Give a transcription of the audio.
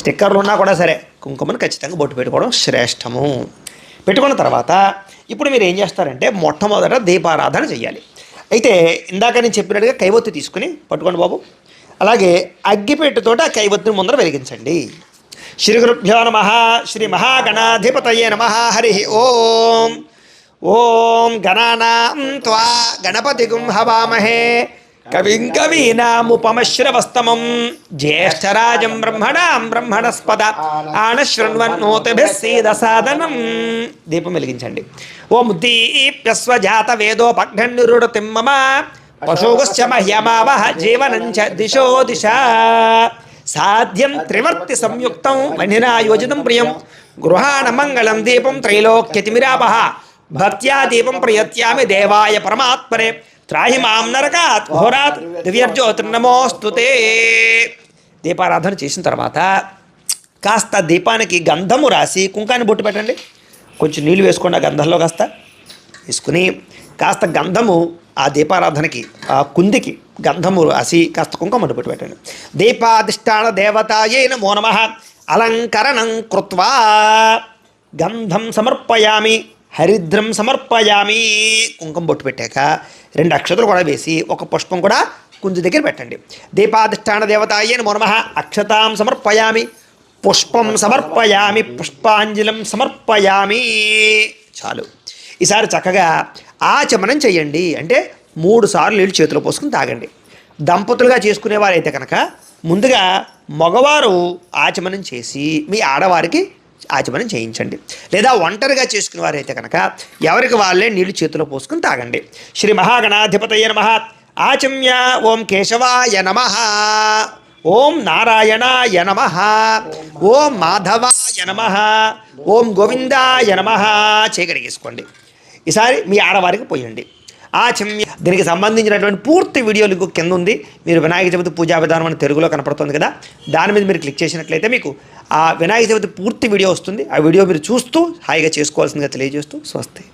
స్టిక్కర్లు ఉన్నా కూడా సరే కుంకుమను ఖచ్చితంగా బొట్టు పెట్టుకోవడం శ్రేష్టము. పెట్టుకున్న తర్వాత ఇప్పుడు మీరు ఏం చేస్తారంటే మొట్టమొదట దీపారాధన చేయాలి అయితే ఇందాక నేను చెప్పినట్టుగా కైవత్తు తీసుకుని పట్టుకోండి బాబు. అలాగే అగ్గిపెట్టుతోటి ఆ కైవత్తుని ముందర వెలిగించండి. శ్రీ గురుభ్యో నమ శ్రీ మహాగణాధిపతయే నమ హరి ఓం. ఓం గణానాం త్వా గణపతిగుం హవామహే. కవిం కవీనాముపమశ్రవస్తమం జ్యేష్ఠరాజం బ్రహ్మణాం బ్రహ్మణస్పద. ఆనశృణ్వన్నోతిభిः సీదసాదనం. దీపం వెలిగించండి. ఓం దీప్యస్వజాత వేదోపఘ్నన్నిరుడతిం మమ. పశువుశ్చ మహ్యమావహ జీవనం చ దిశో దిశ. సాధ్యం త్రివర్తి సంయుక్తం మణినా ప్రియం. గృహాణ మంగళం దీపం త్రైలోక్యతిమిరాపహ భక్త్యా దీపం ప్రయత్యామి దేవాయ పరమాత్మనే. త్రాహి మాం నరకాత్ ఘోరాత్ దివ్యర్జ్యోతిర్నమోస్తుతే దీపారాధన చేసిన తర్వాత కాస్త దీపానికి గంధము రాసి కుంకాన్ని బొట్టు పెట్టండి. కొంచెం నీళ్ళు వేసుకోండి ఆ గంధంలో కాస్త. వేసుకుని కాస్త గంధము ఆ దీపారాధనకి ఆ కుందికి గంధము రాసి కాస్త కుంకుమ బొట్టు పెట్టండి. దీపాధిష్టాన దేవతాయే నమో నమ. అలంకరణం కృత్వా. గంధం సమర్పయామి. హరిద్రం సమర్పయామి. కుంకుమ బొట్టు పెట్టాక రెండు అక్షతలు కూడా వేసి ఒక పుష్పం కూడా కుంజు దగ్గర పెట్టండి. దీపాధిష్టాన దేవతాయే నమో నమ. అక్షతాం సమర్పయామి. పుష్పం సమర్పయామి. పుష్పాంజలం సమర్పయామి. చాలు. ఈసారి చక్కగా ఆచమనం చేయండి. అంటే మూడు సార్లు నీళ్ళు చేతిలో పోసుకుని తాగండి. దంపతులుగా చేసుకునేవారైతే కనుక ముందుగా మగవారు ఆచమనం చేసి మీ ఆడవారికి ఆచమనం చేయించండి. లేదా ఒంటరిగా చేసుకునేవారైతే కనుక ఎవరికి వాళ్ళే నీళ్ళు చేతిలో పోసుకుని తాగండి. శ్రీ మహాగణాధిపతయ నమ. ఆచమ్య ఓం కేశవాయ నమ. ఓం నారాయణాయ నమ. ఓం మాధవాయ నమ. ఓం గోవిందాయ నమ. చేయగలిగేసుకోండి ఈసారి మీ ఆడవారికి పోయండి. ఆచమ్య. దీనికి సంబంధించినటువంటి పూర్తి వీడియో లింక్ కింద ఉంది. మీరు వినాయక చవితి పూజా విధానం అని తెలుగులో కనపడుతుంది కదా దాని మీద మీరు క్లిక్ చేసినట్లయితే మీకు ఆ వినాయక చవితి పూర్తి వీడియో వస్తుంది. ఆ వీడియో మీరు చూస్తూ హాయిగా చేసుకోవాల్సిందిగా తెలియజేస్తూ స్వస్తి.